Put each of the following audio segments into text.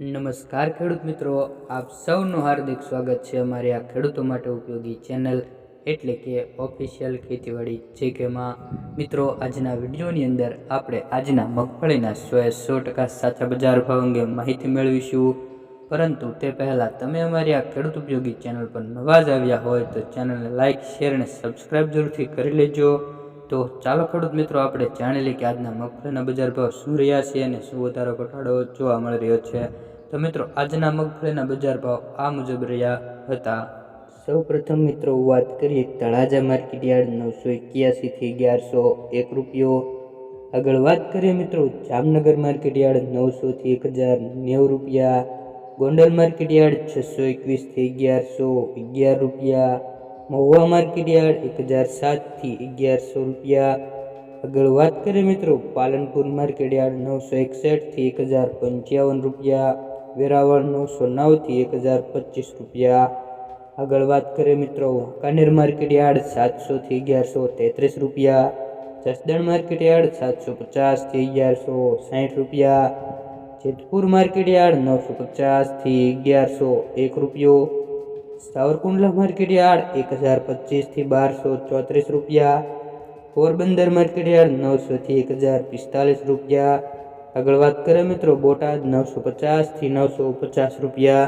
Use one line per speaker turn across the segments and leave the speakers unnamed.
નમસ્કાર ખેડૂત મિત્રો, આપ સૌનું હાર્દિક સ્વાગત છે અમારી આ ખેડૂતો માટે ઉપયોગી ચેનલ એટલે કે ઓફિશિયલ ખેતીવાડી જે કેમાં મિત્રો, આજના વિડીયોની અંદર આપણે આજના મગફળીના સોએ સો ટકા સાચા બજાર ભાવ અંગે માહિતી મેળવીશું. પરંતુ તે પહેલાં તમે અમારી આ ખેડૂત ઉપયોગી ચેનલ પર નવા જ આવ્યા હોય તો ચેનલને લાઇક શેર અને સબસ્ક્રાઈબ જરૂરથી કરી લેજો. તો ચાલો ખેડૂત મિત્રો, આપણે જાણી લઈએ કે આજના મગફળીના બજાર ભાવ શું રહ્યા છે અને શું વધારો ઘટાડો જોવા મળી રહ્યો છે. તો મિત્રો, આજના મગફળીના બજાર ભાવ આ મુજબ રહ્યા હતા. સૌ પ્રથમ મિત્રો, વાત કરીએ તળાજા માર્કેટ યાર્ડ નવસો એક્યાસીથી અગિયારસો એક રૂપિયો. આગળ વાત કરીએ મિત્રો, જામનગર માર્કેટ યાર્ડ નવસોથી એક હજાર નેવું રૂપિયા. ગોંડલ માર્કેટ યાર્ડ છસો એકવીસથી અગિયારસો અગિયાર રૂપિયા. મહુવા માર્કેટ યાર્ડ એક હજાર સાતથી અગિયારસો રૂપિયા આગળ વાત કરીએ મિત્રો પાલનપુર માર્કેટ યાર્ડ નવસો એકસઠથી એક હજાર પંચાવન રૂપિયા વેરાવળ નવસો નવથી એક હજાર પચીસ રૂપિયા આગળ વાત કરીએ મિત્રો વાંકાનેર માર્કેટ યાર્ડ સાતસોથી અગિયારસો તેત્રીસ રૂપિયા જસદણ માર્કેટ યાર્ડ સાતસો પચાસથી અગિયારસો સાઠ રૂપિયા જેતપુર માર્કેટ યાર્ડ નવસો પચાસથી અગિયારસો એક રૂપિયો સાવરકુંડલા માર્કેટ યાર્ડ એક હજાર પચીસથી બારસો ચોત્રીસ રૂપિયા. પોરબંદર માર્કેટ યાર્ડ નવસોથી એક હજાર પિસ્તાલીસ રૂપિયા. આગળ વાત કરીએ મિત્રો બોટાદ નવસો પચાસથી નવસો પચાસ રૂપિયા.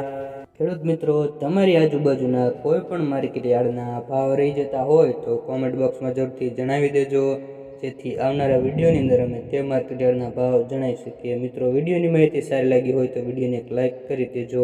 ખેડૂત મિત્રો, તમારી આજુબાજુના કોઈ પણ માર્કેટ યાર્ડના ભાવ રહી જતા હોય તો કોમેન્ટ બોક્સમાં જરૂરથી જણાવી દેજો. જેથી આવનારા વિડીયોની અંદર અમે તે માર્કેટ યાર્ડના ભાવ જણાવી શકીએ. મિત્રો, વિડીયોની માહિતી સારી લાગી હોય તો વિડીયોને એક લાઇક કરી દેજો.